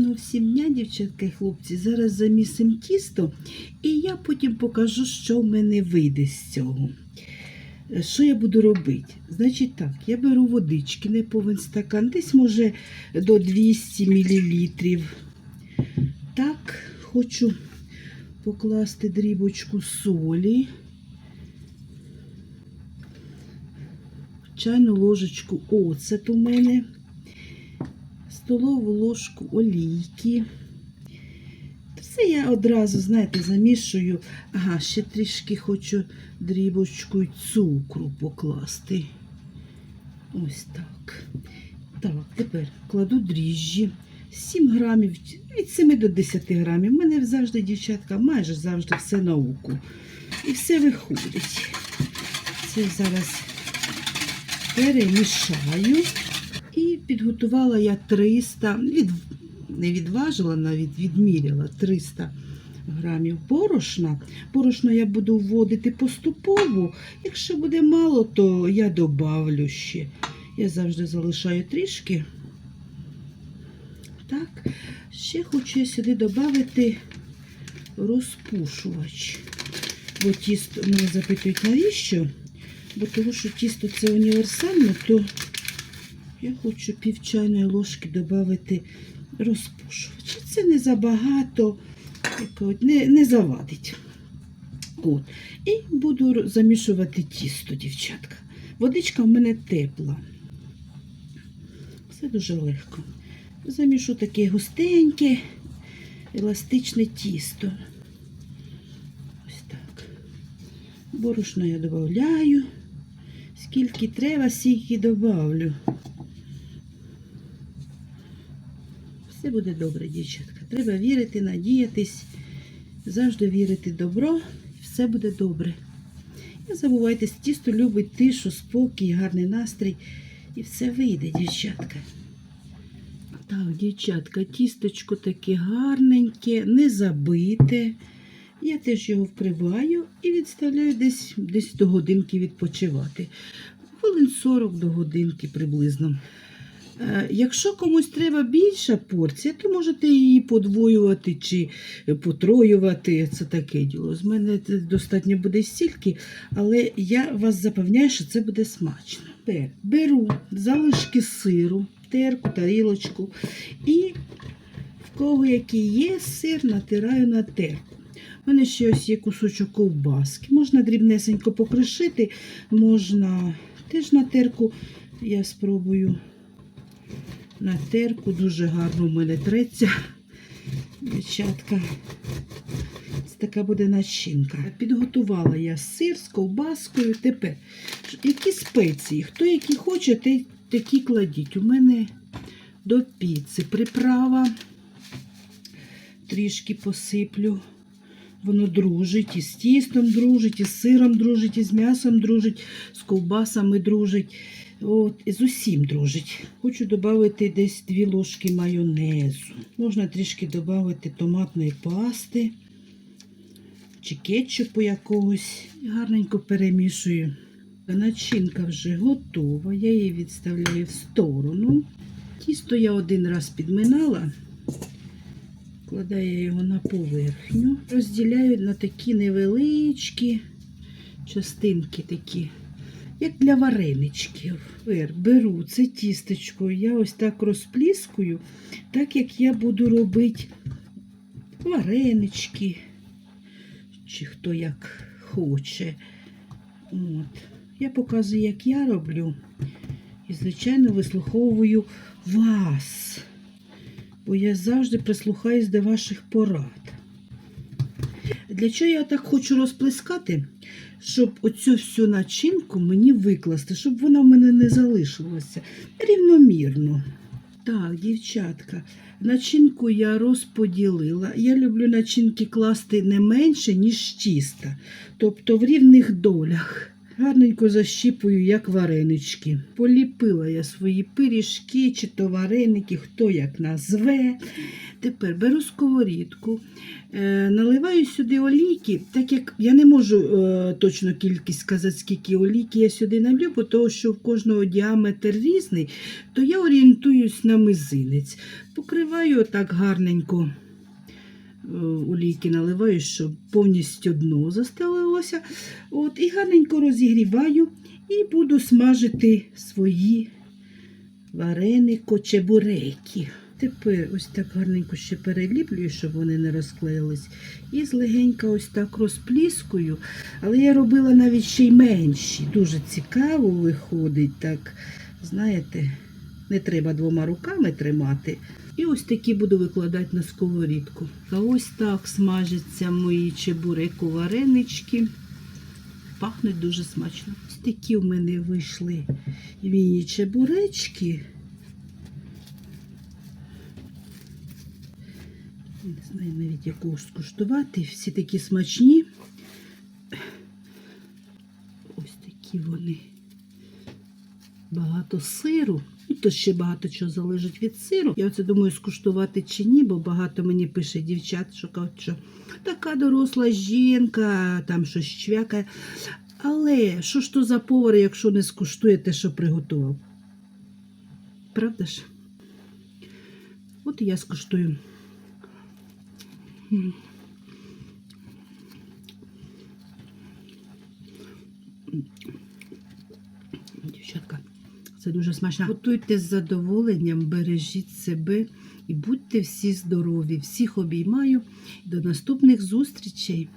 Гарного всім дня, дівчатка і хлопці. Зараз замісимо тісто, і я потім покажу, що в мене вийде з цього. Е, Що я буду робити? Значить так, я беру водички, не повен стакан, десь може до 200 мл. Так, хочу покласти дрібочку солі, чайну ложечку оцет у мене столову ложку олійки. Все я одразу, знаєте, замішую. Ага, ще трішки хочу дрібочку цукру покласти. Ось так. Так, тепер кладу дріжджі. 7 грамів, від 7 до 10 грамів. У мене завжди, дівчатка, майже завжди все на око. І все виходить. Це зараз перемішаю. І підготувала я 300, від, не відважила, навіть відміряла 300 грамів борошна. Борошно я буду вводити поступово. Якщо буде мало, то я добавлю ще. Я завжди залишаю трішки. Так, ще хочу я сюди додати розпушувач. Бо тісто мене запитують, навіщо? Бо тому що тісто це універсальне, то я хочу пів чайної ложки додати розпушувач. Це не забагато, не, не завадить. От. І буду замішувати тісто, дівчатка. Водичка в мене тепла. Все дуже легко. Замішу таке густеньке, еластичне тісто. Ось так. Борошно я додаю. Скільки треба, стільки додавлю. Все буде добре, дівчатка. Треба вірити, надіятись, завжди вірити добро, і все буде добре. Не забувайте, тісто любить тишу, спокій, гарний настрій. І все вийде, дівчатка. Так, дівчатка, тісточко таке гарненьке, не забите. Я теж його вкриваю і відставляю десь, десь до годинки відпочивати. Хвилин 40 до годинки приблизно. Е, Якщо комусь треба більша порція, то можете її подвоювати чи потроювати. Це таке діло. З мене достатньо буде стільки, але я вас запевняю, що це буде смачно. Беру залишки сиру, терку, тарілочку і в кого який є сир, натираю на терку. У мене ще ось є кусочок ковбаски. Можна дрібнесенько покришити, можна теж на терку. Я спробую на терку. Дуже гарно в мене треться. Дівчатка. Це така буде начинка. Підготувала я сир з ковбаскою. Тепер, які спеції? Хто які хоче, такі кладіть. У мене до піци приправа. Трішки посиплю. Воно дружить і з тістом дружить, і з сиром дружить, і з м'ясом дружить, з ковбасами дружить. От, з усім дружить. Хочу додати десь 2 ложки майонезу. Можна трішки додати томатної пасти чи кетчупу якогось. Гарненько перемішую. Начинка вже готова. Я її відставляю в сторону. Тісто я один раз підминала. Вкладаю я його на поверхню. Розділяю на такі невеличкі частинки такі, як для вареничків. Беру це тістечко, я ось так розпліскую, так як я буду робити варенички, чи хто як хоче. От. Я показую, як я роблю. І, звичайно, вислуховую вас бо я завжди прислухаюсь до ваших порад. Для чого я так хочу розплескати? Щоб оцю всю начинку мені викласти, щоб вона в мене не залишилася рівномірно. Так, дівчатка, начинку я розподілила. Я люблю начинки класти не менше, ніж чиста. Тобто в рівних долях. Гарненько защіпую, як варенички. Поліпила я свої пиріжки чи то вареники, хто як назве. Тепер беру сковорідку, е, наливаю сюди олійки, так як я не можу е, точно кількість сказати, скільки олійки я сюди налью, бо того, що в кожного діаметр різний, то я орієнтуюсь на мизинець. Покриваю так гарненько олійки наливаю, щоб повністю дно застелилося. От, і гарненько розігріваю і буду смажити свої варенико чебуреки. Тепер ось так гарненько ще переліплюю, щоб вони не розклеїлись. І злегенька ось так розпліскую. Але я робила навіть ще й менші. Дуже цікаво виходить. так, Знаєте, не треба двома руками тримати. І ось такі буду викладати на сковорідку. А ось так смажаться мої чебуреку варенички. Пахнуть дуже смачно. Ось такі в мене вийшли війні чебуречки. Не знаю навіть якого скуштувати. Всі такі смачні. Ось такі вони. Багато сиру. То ще багато чого залежить від сиру. Я оце думаю, скуштувати чи ні, бо багато мені пише дівчат, що кажуть, що така доросла жінка, там щось чвякає. Але що ж то за повар, якщо не скуштує те, що приготував? Правда ж? От і я скуштую. Дівчатка, це дуже смачно. Готуйте з задоволенням, бережіть себе і будьте всі здорові. Всіх обіймаю. До наступних зустрічей.